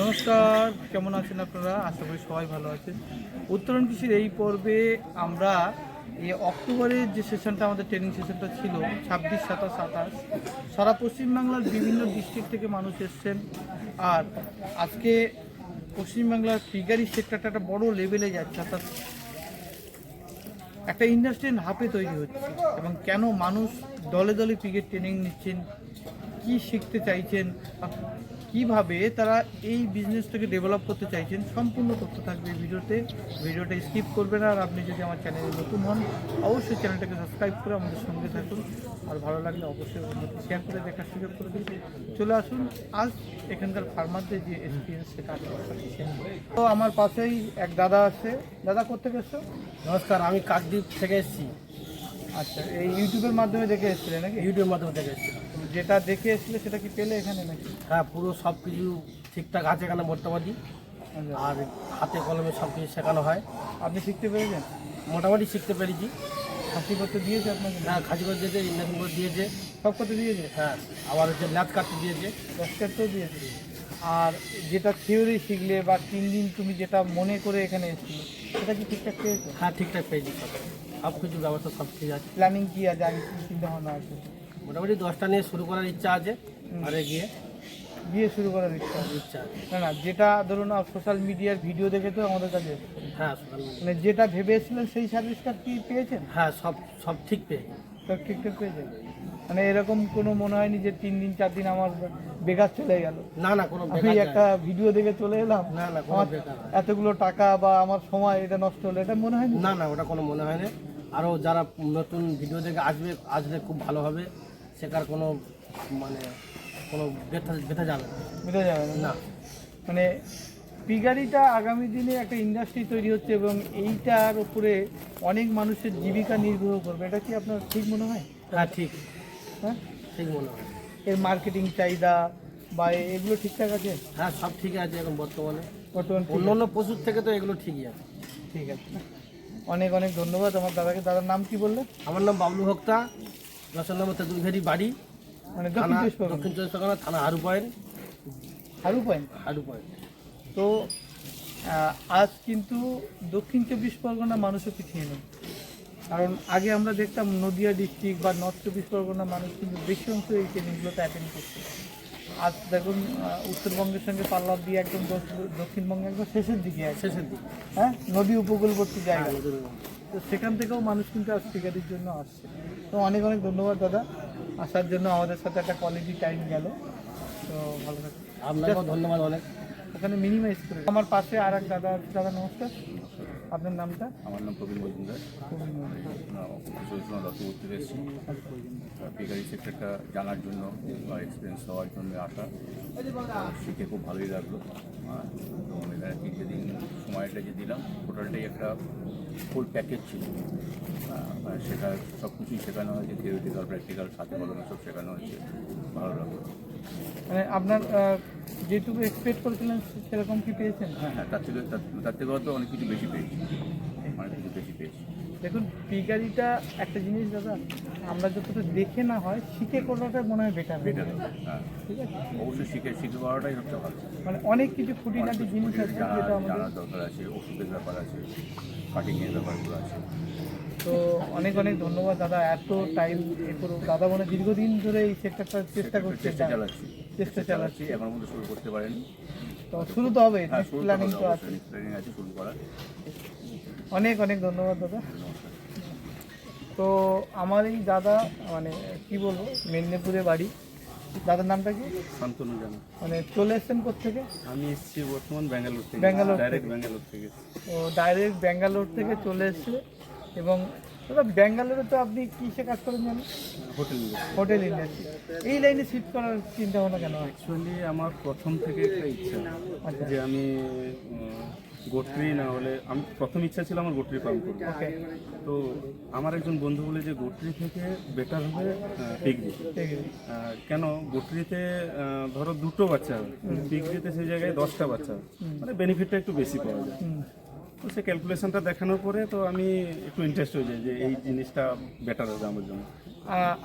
নমস্কার, কেমন আছেন আপনারা? আশা করি সবাই ভালো আছেন। উত্তরণ কৃষির এই পর্বে আমরা এই অক্টোবরের যে সেশনটা আমাদের ট্রেনিং সেশনটা ছিল, ছাব্বিশ, সাতাশ সাতাশ সারা পশ্চিমবাংলার বিভিন্ন ডিস্ট্রিক্ট থেকে মানুষ এসছেন। আর আজকে পশ্চিমবাংলার ফিগারি সেক্টরটা একটা বড় লেভেলে যাচ্ছে, অর্থাৎ একটা ইন্ডাস্ট্রিয়াল হাফে তৈরি হচ্ছে এবং কেন মানুষ দলে দলে ক্রিকেট ট্রেনিং নিচ্ছেন, কি শিখতে চাইছেন কীভাবে তারা এই বিজনেসটাকে ডেভেলপ করতে চাইছেন, সম্পূর্ণ তথ্য থাকবে ভিডিওতে। ভিডিওটা স্কিপ করবেন আর আপনি যদি আমার চ্যানেলে নতুন হন, অবশ্যই চ্যানেলটাকে সাবস্ক্রাইব করে আমাদের সঙ্গে থাকুন। আর ভালো লাগলে অবশ্যই শেয়ার করে দেখার সুযোগ করে দিন। চলে আসুন। আজ এখানকার ফার্মারদের যে এক্সপিরিয়েন্স সেটা আপনারা। তো আমার পাশেই এক দাদা আছে। দাদা কোথেকে এসছো? নমস্কার আমি কাকদ্বীপ থেকে এসেছি। আচ্ছা এই ইউটিউবের মাধ্যমে দেখে এসেছিলেন নাকি? ইউটিউবের মাধ্যমে দেখে এসেছি। যেটা দেখে এসেছিলে সেটা কি পেলে এখানে নাকি? হ্যাঁ পুরো সব কিছু ঠিকঠাক আছে এখানে মোটামুটি। আচ্ছা। আর হাতে কলমে সব কিছু শেখানো হয়। আপনি শিখতে পেরেছেন? মোটামুটি শিখতে পেরেছি। খাসি করতে দিয়েছে আপনাকে? হ্যাঁ করে দিয়েছে ইন্ডাকশন করে দিয়েছে। সব করতে দিয়েছে? হ্যাঁ আবার হচ্ছে ল্যাচ কাটতে দিয়েছে। দশটাতেও দিয়েছে। আর যেটা থিওরি শিখলে বা তিন দিন তুমি যেটা মনে করে এখানে এসেছিলে সেটা কি ঠিকঠাক পেয়েছ? হ্যাঁ ঠিকঠাক পেয়েছি। সব সব কিছু ব্যবস্থা সব ঠিক আছে। প্ল্যানিং কি আছে? আগে কি চিন্তা ভাবনা আছে? মোটামুটি দশটা নিয়ে শুরু করার ইচ্ছা আছে আর গিয়ে। দিয়ে শুরু করার ইচ্ছা ইচ্ছা না না যেটা ধরুন সোশ্যাল মিডিয়ার ভিডিও দেখে তো আমাদের কাছে হ্যাঁ মানে যেটা ভেবে এসেছিলেন সেই সার্ভিসটা কি পেয়েছেন? হ্যাঁ সব সব ঠিক পেয়েছি। সব ঠিকঠাক পেয়েছেন? মানে এরকম কোনো মনে হয়নি যে তিন দিন চার দিন আমার বেকার চলে গেল। না না কোনো আমি একটা ভিডিও দেখে চলে এলাম। না না কোনো আমার বেকার এতগুলো টাকা বা আমার সময় এটা নষ্ট হলো এটা মনে হয় না না ওটা কোনো মনে হয় না আরও যারা নতুন ভিডিও দেখে আসবে আসলে খুব ভালো হবে। শেখার কোনো মানে কোনো ব্যথা ব্যথা যাবে না। মিলে যাবে না? না। মানে পিগারিটা আগামী দিনে একটা ইন্ডাস্ট্রি তৈরি হচ্ছে এবং এইটার উপরে অনেক মানুষের জীবিকা নির্ভর করবে। এটা কি আপনার ঠিক মনে হয়? হ্যাঁ ঠিক। হ্যাঁ? ঠিক মনে হয়। এর মার্কেটিং চাহিদা বা এগুলো ঠিকঠাক আছে? হ্যাঁ সব ঠিক আছে এখন বর্তমানে। বর্তমান অন্য অন্য পশুর থেকে তো এগুলো ঠিকই আছে। ঠিক আছে। অনেক অনেক ধন্যবাদ আমার দাদাকে। দাদার নাম কি বললে? আমার নাম বাবলু ভক্তা দশের নম্বর তেঁতুলঘেরি বাড়ি। মানে দক্ষিণ চব্বিশ পরগনা। দক্ষিণ চব্বিশ পরগনা থানা Harwood point Harwood point? Harwood point তো আজ কিন্তু দক্ষিণ চব্বিশ পরগনা মানুষও পিছিয়ে নেই। কারণ আগে আমরা দেখতাম নদিয়া ডিস্ট্রিক্ট বা নর্থ চব্বিশ পরগনার মানুষ কিন্তু বেশি অংশ এই ট্রেনিংগুলোতে অ্যাটেন্ড করছে আজ দেখুন উত্তরবঙ্গের সঙ্গে পাল্লা দিয়ে একদম দক্ষিণবঙ্গে একদম শেষের দিকে শেষের দিকে। হ্যাঁ? নদী উপকূলবর্তী জায়গা। তো সেখান থেকেও মানুষ কিন্তু আজ টিকাটির জন্য আসছে। তো অনেক অনেক ধন্যবাদ দাদা। আসার জন্য আমাদের সাথে একটা কোয়ালিটি টাইম গেল। তো ভালো আপনাকেও ধন্যবাদ অনেক। ওখানে মিনিমাইজ করে আমার পাশে আর এক দাদা আছে। দাদা নমস্কার। আপনার নামটা? আমার নাম প্রবীণ মজুমদার। দত্তপুর থেকে এসেছি। বেকারি সেক্টরটা জানার জন্য বা এক্সপিরিয়েন্স হওয়ার জন্য আসা। শিখে খুব ভালোই লাগল। হ্যাঁ, এবং এখানে তিনটে দিন সময়টা যে দিলাম টোটালটাই একটা ফুল প্যাকেজ ছিল। সেটা সব কিছুই শেখানো হয়েছে থিওরিটিক্যাল প্র্যাকটিক্যাল সাথে কলমে সব শেখানো হয়েছে। ভালো লাগল। মানে আপনার যেটুকু এক্সপেক্ট করেছিলেন সেরকম কি পেয়েছেন? হ্যাঁ হ্যাঁ তার থেকে তার- থেকে হয়তো অনেক কিছু বেশি পেয়েছি। অনেক কিছু বেশি পেয়েছি। দেখুন পিগারিটা একটা জিনিস দাদা আমরা যতটা দেখে না হয় শিখে করাটা মনে হয় বেটার বেটার হ্যাঁ। ঠিক আছে? অবশ্যই শিখে শিখে করাটাই সবচেয়ে ভালো। মানে অনেক কিছু খুঁটিনাটি জিনিস আছে যেটা আমাদের দরকার আছে ওষুধের ব্যাপার আছে কাটিংয়ের ব্যাপারগুলো আছে। তো অনেক অনেক ধন্যবাদ দাদা এত টাইম এ করো। দাদা মানে দীর্ঘদিন ধরে এই সেক্টরটা চেষ্টা করছে। চেষ্টা চালাচ্ছি। চেষ্টা চালাচ্ছি এখন মধ্যে শুরু করতে পারেনি। তো শুরু তো হবে প্ল্যানিং তো আছে। শুরু করার। অনেক অনেক ধন্যবাদ দাদা। তো আমার এই দাদা মানে কি বলব মেদিনীপুরে বাড়ি। দাদার নামটা কি? শান্তনু জানা। মানে চলে এসছেন থেকে আমি এসেছি বর্তমান ব্যাঙ্গালোর থেকে। ব্যাঙ্গালোর ডাইরেক্ট থেকে। ব্যাঙ্গালোর থেকে। তো ডাইরেক্ট ব্যাঙ্গালোর থেকে চলে এসছে এবং দাদা ব্যাঙ্গালোরে তো আপনি কিসে কাজ করেন জানেন? Hotel hotel industry. এই লাইনে শিফট করার চিন্তা ভাবনা কেন অ্যাকচুয়ালি আমার প্রথম থেকে একটা ইচ্ছা আচ্ছা। যে আমি গোটরি না হলে আমি প্রথম ইচ্ছা ছিল আমার গোটরি ফার্ম করব তো আমার একজন বন্ধু বলে যে গোটরি থেকে বেটার হবে পিগরি কেন? গোটরিতে ধরো দুটো বাচ্চা হবে। পিগরিতে সেই জায়গায় দশটা বাচ্চা মানে বেনিফিটটা একটু বেশি পাওয়া যায়। তো সে ক্যালকুলেশনটা দেখানোর পরে তো আমি একটু ইন্টারেস্ট হয়ে যাই যে এই জিনিসটা বেটার হবে আমার জন্য।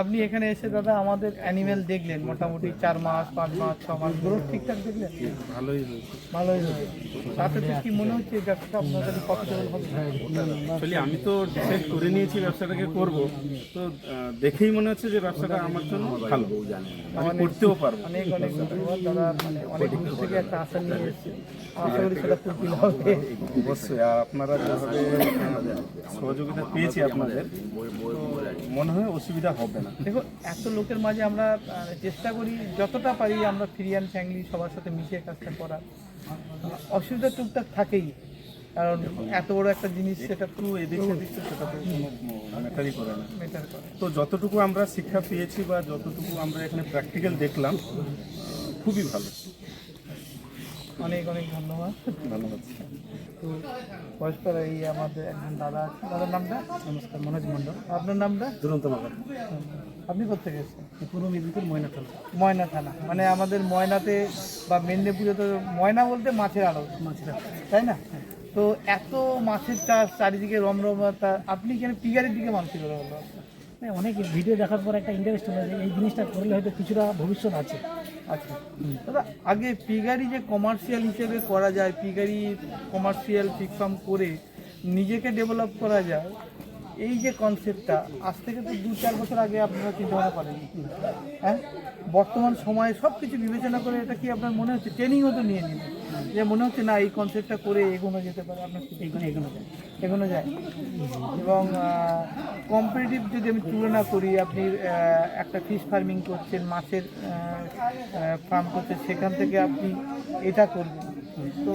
আপনি এখানে এসে দাদা আমাদের অ্যানিমেল দেখলেন মোটামুটি চার মাস পাঁচ মাস ছ মাস গ্রোথ ঠিকঠাক দেখলেন? ভালোই হয়েছে। ভালোই হয়েছে। তাতে কি মনে হচ্ছে ব্যবসাটা আপনার কাছে প্রফিটেবল হবে? অ্যাকচুয়ালি আমি তো ডিসাইড করে নিয়েছি ব্যবসাটাকে করব। তো দেখেই মনে হচ্ছে যে ব্যবসাটা আমার জন্য ভালো। আমি করতেও পারব। অনেক অনেক ধন্যবাদ দাদা। মানে অনেক দূর থেকে একটা আশা নিয়ে এসেছে। আশা করি সেটা ফুলফিল হবে। অবশ্যই। আর আপনারা যেভাবে সহযোগিতা পেয়েছি আপনাদের মনে হয় অসুবিধা হবে না। দেখো এত লোকের মাঝে আমরা চেষ্টা করি যতটা পারি আমরা ফ্রিয়ান ফ্যামিলি সবার সাথে মিশে কাজটা করার। আহ, অসুবিধা টুকটাক থাকেই কারণ এত বড় একটা জিনিস সেটা এদিক সেদিক তো সেটা তো ম্যাটারই করে না। করে তো যতটুকু আমরা শিক্ষা পেয়েছি বা যতটুকু আমরা এখানে প্র্যাকটিক্যাল দেখলাম খুবই ভালো। অনেক অনেক ধন্যবাদ। ধন্যবাদ। তো পরস্পর এই আমাদের একজন দাদা আছে। দাদার নামটা? নমস্কার মনোজ মণ্ডল। আপনার নামটা? দুরন্ত মাকার আপনি কোথেকে এসেছেন? পূর্ব মেদিনীপুর ময়নাতলা ময়না থানা। মানে আমাদের ময়নাতে বা মেদিনীপুরে তো ময়না বলতে মাছের আড়ত। মাছেরা তাই না? তো এত মাছের চাষ চারিদিকে রমরমতা। আপনি এখানে পিগারের দিকে মানসিক হ্যাঁ, অনেক ভিডিও দেখার পর একটা ইন্টারেস্ট হলো যে এই জিনিসটা করলে হয়তো কিছুটা ভবিষ্যৎ আছে। আচ্ছা দাদা, আগে পিগারি যে কমার্শিয়াল হিসেবে করা যায় পিগারি কমার্শিয়াল ফার্ম করে নিজেকে ডেভেলপ করা যায়, এই যে কনসেপ্টটা আজ থেকে তো দু চার বছর আগে আপনারা চিন্তা ভাবনা করেন। হ্যাঁ? বর্তমান সময়ে সব কিছু বিবেচনা করে এটা কি আপনার মনে হচ্ছে? ট্রেনিংও তো নিয়ে নিন। যে মনে হচ্ছে না এই কনসেপ্টটা করে এগোনো যেতে পারে আপনার এইখানে এগোনো যায় এগোনো যায়। এবং কম্পিটিটিভ যদি আমি তুলনা করি আপনি একটা ফিশ ফার্মিং করছেন মাছের ফার্ম করছেন সেখান থেকে আপনি এটা করবেন। তো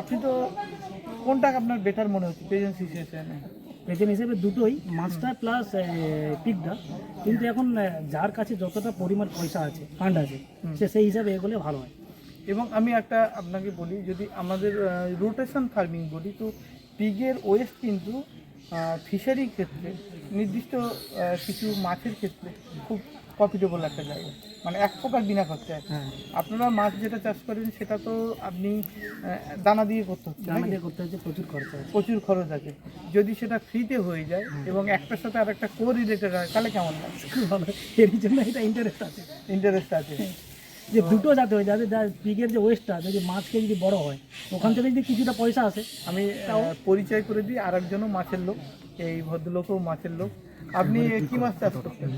আপনি তো কোনটা আপনার বেটার মনে হচ্ছে? প্রেজেন্ট সিচুয়েশনে প্রেজেন্ট হিসেবে দুটোই মাছটা প্লাস পিকটা কিন্তু এখন যার কাছে যতটা পরিমাণ পয়সা আছে ফান্ড আছে সে সেই হিসাবে এগোলে ভালো হয়। এবং আমি একটা আপনাকে বলি যদি আমাদের রোটেশন ফার্মিং বলি তো পিগের ওয়েস্ট কিন্তু ফিশারির ক্ষেত্রে নির্দিষ্ট কিছু মাছের ক্ষেত্রে খুব প্রফিটেবল একটা জায়গা। মানে এক প্রকার বিনা খরচায়। হ্যাঁ। আপনারা মাছ যেটা চাষ করেন সেটা তো আপনি দানা দিয়ে করতে হচ্ছে দানা দিয়ে করতে হচ্ছে প্রচুর খরচা আছে। প্রচুর খরচ আছে। যদি সেটা ফ্রিতে হয়ে যায় এবং একটার সাথে আর একটা কো রিলেটেড হয় তাহলে কেমন লাগে এরই জন্য এটা ইন্টারেস্ট আছে। ইন্টারেস্ট আছে। যে দুটো যাতে হয়ে যাবে যা পিকের যে ওয়েস্টটা যদি মাছকে যদি বড় হয় ওখান থেকে যদি কিছুটা পয়সা আসে আমি পরিচয় করে দিই আর একজনও মাছের লোক এই ভদ্রলোকও মাছের লোক। আপনি কি মাছ চাষ করতেন?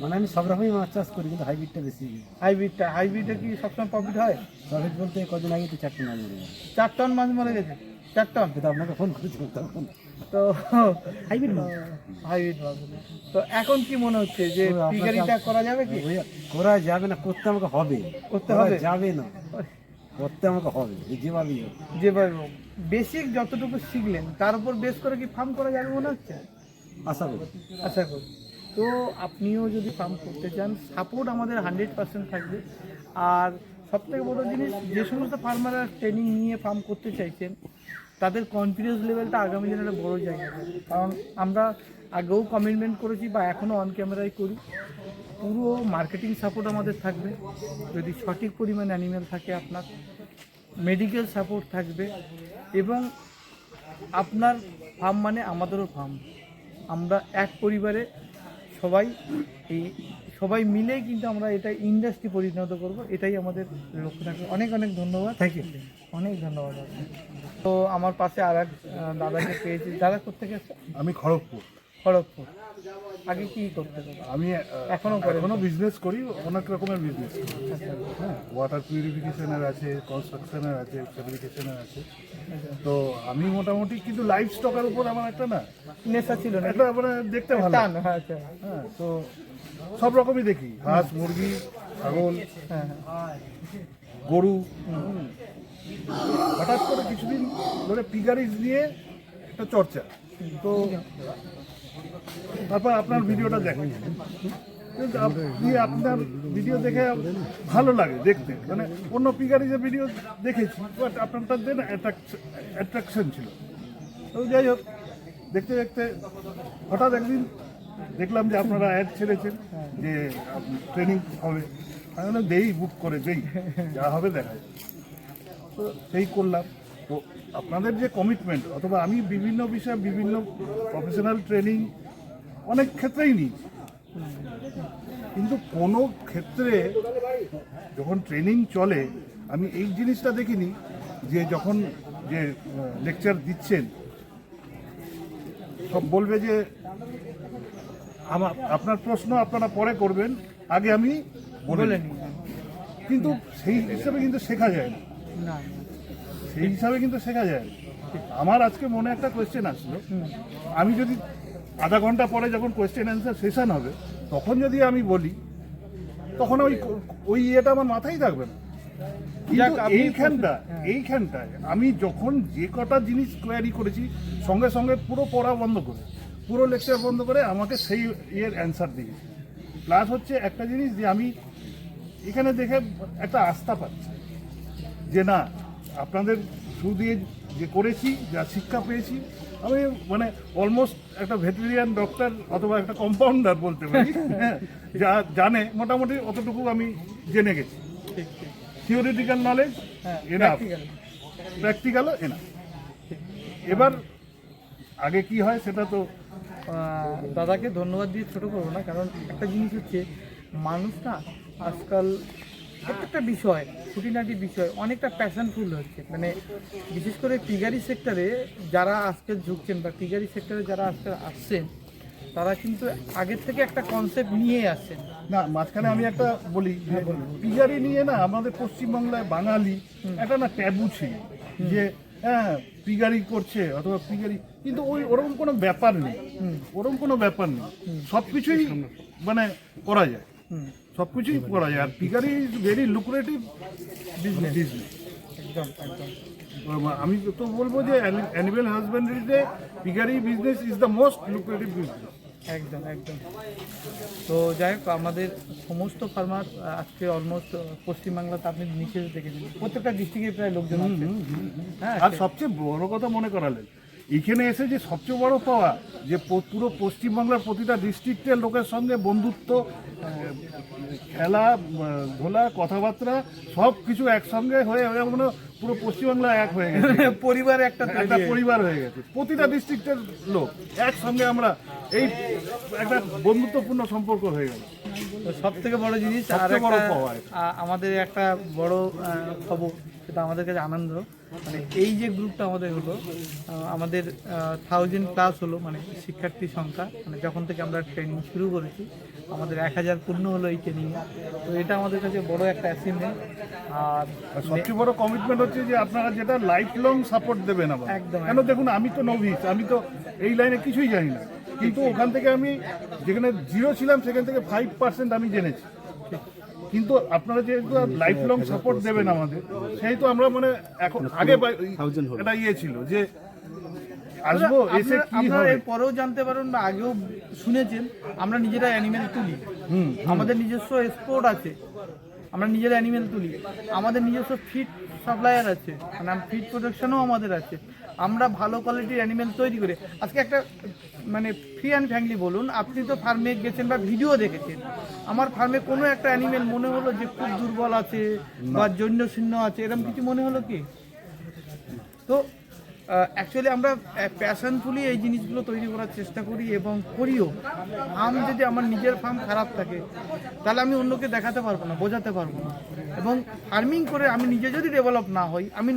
মানে আমি সব রকমই মাছ চাষ করি কিন্তু হাইব্রিডটা বেশি। হাইব্রিডটা হাইব্রিডে কি সবসময় প্রফিট হয়? প্রফিট বলতে কদিন আগে তো চারটে মাছ মরে গেছে। চার টন মাছ মরে গেছে? চার টন কিন্তু আপনাকে ফোন করেছিলাম তখন তো হাইব্রিড হাইব্রিড তো এখন কি মনে হচ্ছে যে পিকারিটা করা যাবে কি? করা যাবে না করতে আমাকে হবে। করতে হবে? যাবে না। করতে আমাকে হবে যেভাবেই যেভাবে বেসিক যতটুকু শিখলেন তার উপর বেস করে কি ফার্ম করা যাবে মনে হচ্ছে? আশা করি। আশা করি। তো আপনিও যদি ফার্ম করতে চান সাপোর্ট আমাদের হান্ড্রেড পার্সেন্ট থাকবে। আর সবথেকে বড় জিনিস, যে সমস্ত ফার্মাররা ট্রেনিং নিয়ে ফার্ম করতে চাইছেন, তাদের কনফিডেন্স লেভেলটা আগামী দিনে একটা বড় জায়গা। কারণ আমরা আগেও কমিটমেন্ট করেছি বা এখনও অন ক্যামেরায় করি। পুরো মার্কেটিং সাপোর্ট আমাদের থাকবে। যদি সঠিক পরিমাণ অ্যানিমেল থাকে আপনার মেডিকেল সাপোর্ট থাকবে এবং আপনার ফার্ম মানে আমাদেরও ফার্ম আমরা এক পরিবারে সবাই এই সবাই মিলেই কিন্তু আমরা এটা ইন্ডাস্ট্রি পরিণত করব এটাই আমাদের লক্ষ্য থাকবে। অনেক অনেক ধন্যবাদ। থ্যাংক ইউ অনেক ধন্যবাদ তো আমার পাশে আর এক দাদাকে পেয়েছি। দাদা কোথেকে আমি খড়গপুর। খড়গপুর। আগে কি করতে আমি এখনও? এখনও বিজনেস করি অনেক রকমের বিজনেস হ্যাঁ ওয়াটার পিউরিফিকেশনের আছে কনস্ট্রাকশনের আছে ফেব্রিকেশনের আছে। তো আমি মোটামুটি কিন্তু লাইফ স্টকের উপর আমার একটা না নেশা ছিল না একটা মানে দেখতে ভালো। হ্যাঁ আচ্ছা। হ্যাঁ তো সব রকমই দেখি। হাঁস, মুরগি, ছাগল, গরু। হঠাৎ করে কিছুদিন ধরে পিগারিজ নিয়ে একটা চর্চা। তো তারপর আপনার ভিডিওটা দেখেন। আপনি আপনার ভিডিও দেখে ভালো লাগে দেখতে। মানে অন্য পিগারিজের ভিডিও দেখেছি বাট দেন অ্যাট্রাকশন ছিল। তো যাই হোক, দেখতে দেখতে হঠাৎ একদিন দেখলাম যে আপনারা অ্যাড ছেড়েছেন, যে ট্রেনিং হবে। আমি বললাম, দেই বুক করে দেই, যা হবে দেখা তো সেই করলাম। তো আপনাদের যে কমিটমেন্ট অথবা আমি বিভিন্ন বিষয়ে বিভিন্ন প্রফেশনাল ট্রেনিং অনেক ক্ষেত্রেই নিই কিন্তু কোনো ক্ষেত্রে যখন ট্রেনিং চলে, আমি এই জিনিসটা দেখিনি যে যখন যে লেকচার দিচ্ছেন, সব বলবে যে আমার আপনার প্রশ্ন আপনারা পরে করবেন আগে আমি বলে কিন্তু সেই হিসাবে কিন্তু শেখা যায় না। না সেই হিসাবে কিন্তু শেখা যায় না। আমার আজকে মনে একটা কোয়েশ্চেন আসলো। আমি যদি আধা ঘণ্টা পরে যখন কোয়েশ্চেন অ্যান্সার সেশন হবে তখন যদি আমি বলি তখন ওই ওই ইয়েটা আমার মাথায় থাকবে না। এইখানটা এইখানটায় আমি যখন যে কটা জিনিস কোয়ারি করেছি সঙ্গে সঙ্গে পুরো পড়া বন্ধ করে পুরো লেকচার বন্ধ করে আমাকে সেই ইয়ের অ্যান্সার দিয়েছে প্লাস হচ্ছে একটা জিনিস যে আমি এখানে দেখে একটা আস্থা পাচ্ছি যে না আপনাদের থ্রু দিয়ে যে করেছি যা শিক্ষা পেয়েছি আমি মানে অলমোস্ট একটা ভেটেরিয়ান ডক্টর অথবা একটা কম্পাউন্ডার বলতে পারি হ্যাঁ যা জানে মোটামুটি অতটুকু আমি জেনে গেছি। থিওরিটিক্যাল নলেজ এনাফ প্র্যাকটিক্যালও এনাফ এবার আগে কি হয় সেটা তো দাদাকে ধন্যবাদ দিয়ে ছোটো করব না কারণ একটা জিনিস হচ্ছে মানুষ না আজকাল প্রত্যেকটা বিষয় খুঁটিনাটি বিষয় অনেকটা প্যাশনফুল হচ্ছে। মানে বিশেষ করে পিগারি সেক্টরে যারা আজকে ঝুঁকছেন বা পিগারি সেক্টরে যারা আজকে আসছেন তারা কিন্তু আগের থেকে একটা কনসেপ্ট নিয়ে আসছেন। না মাঝখানে আমি একটা বলি যে পিজারি নিয়ে না আমাদের পশ্চিমবাংলায় বাঙালি একটা না ট্যাবু ছিল যে হ্যাঁ পিগারি করছে অথবা পিগারি কিন্তু ওই ওরকম কোনো ব্যাপার নেই। ওরকম কোনো ব্যাপার নেই। সব কিছুই মানে করা যায়। সব কিছুই করা যায়। আর piggery is very lucrative business একদম একদম। আমি তো বলব যে animal হাজবেন্ডারিতে piggery business is the most lucrative business একদম একদম। তো যাই হোক আমাদের সমস্ত ফার্মার আজকে অলমোস্ট পশ্চিমবাংলাতে আপনি নিচে দেখেছেন প্রত্যেকটা ডিস্ট্রিক্টে প্রায় লোকজন হ্যাঁ আর সবচেয়ে বড় কথা মনে করালেন এখানে এসে যে সবচেয়ে বড় পাওয়া যে পুরো পশ্চিমবাংলার প্রতিটা ডিস্ট্রিক্টের লোকের সঙ্গে বন্ধুত্ব খেলা ঘোলা কথাবার্তা সব কিছু একসঙ্গে হয়ে মনে পুরো পশ্চিমবাংলা এক হয়ে গেছে। পরিবার একটা একটা পরিবার হয়ে গেছে। প্রতিটা ডিস্ট্রিক্টের লোক একসঙ্গে আমরা এই একটা বন্ধুত্বপূর্ণ সম্পর্ক হয়ে গেল। সব থেকে বড় জিনিস আর। আমাদের একটা বড় খবর। সেটা আমাদের কাছে আনন্দ। মানে এই যে গ্রুপটা আমাদের হলো আমাদের থাউজেন্ড প্লাস হলো মানে শিক্ষার্থী সংখ্যা। মানে যখন থেকে আমরা ট্রেনিং শুরু করেছি আমাদের এক হাজার পূর্ণ হলো এই ট্রেনিং তো এটা আমাদের কাছে বড় একটা অ্যাচিভমেন্ট আর সবচেয়ে বড় কমিটমেন্ট হচ্ছে যে আপনারা যেটা লাইফ লং সাপোর্ট দেবেন আবার একদম, কেন দেখুন আমি তো নভিস আমি তো এই লাইনে কিছুই জানি না। কিন্তু ওখান থেকে আমি যেখানে জিরো ছিলাম সেখান থেকে ফাইভ পার্সেন্ট আমি জেনেছি। কিন্তু আপনারা যেহেতু লাইফ লং সাপোর্ট দেবেন আমাদের সেহেতু আমরা মানে এখন আগে এটা ইয়ে ছিল যে আসব এসে আপনারা- কি হবে? পরেও জানতে পারেন বা আগেও শুনেছেন আমরা নিজেরা অ্যানিমেল তুলি। আমাদের নিজস্ব স্পোর্ট আছে। আমরা নিজেরা অ্যানিমেল তুলি। আমাদের নিজস্ব ফিড সাপ্লায়ার আছে। মানে ফিড প্রোডাকশনও আমাদের আছে। আমরা ভালো কোয়ালিটির অ্যানিমেল তৈরি করে আজকে একটা মানে ফ্রি অ্যান্ড ফ্যামিলি বলুন আপনি তো ফার্মে গেছেন বা ভিডিও দেখেছেন আমার ফার্মে কোনো একটা অ্যানিমেল মনে হলো যে খুব দুর্বল আছে বা জন্য শূন্য আছে এরকম কিছু মনে হলো কি? তো অ্যাকচুয়ালি আমরা প্যাশনফুলি এই জিনিসগুলো তৈরি করার চেষ্টা করি এবং করিও। ফার্ম যদি আমার নিজের ফার্ম খারাপ থাকে, তাহলে আমি অন্যকে দেখাতে পারব না, বোঝাতে পারব না। এবং ফার্মিং করে আমি নিজে যদি ডেভেলপ না হই, আমি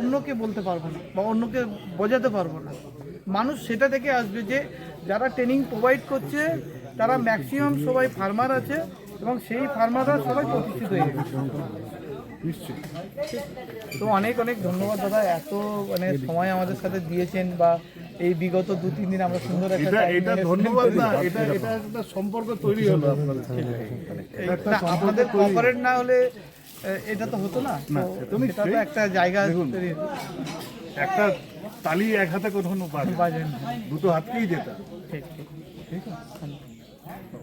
অন্যকে বলতে পারব না বা অন্যকে বোঝাতে পারব না। মানুষ সেটা থেকে আসবে যে, যারা ট্রেনিং প্রোভাইড করছে, তারা ম্যাক্সিমাম সবাই ফার্মার আছে এবং সেই ফার্মাররা সবাই প্রতিষ্ঠিত হয়ে গেছে। নিশ্চয়ই। তো অনেক অনেক ধন্যবাদ দাদা। এত মানে সময় আমাদের সাথে দিয়েছেন বা এই বিগত দু তিন দিন আমরা সুন্দর একটা এটা এটা ধন্যবাদ না এটা এটা একটা সম্পর্ক তৈরি হলো আপনাদের। এটা না, আপনাদের তৈরি না হলে এটা তো হতো না? না, তো তো। একটা জায়গা একটা তালি এক হাতে কখনো পারে বাজেন দুটো হাতকেই যেটা। ঠিক ঠিক। ঠিক আছে।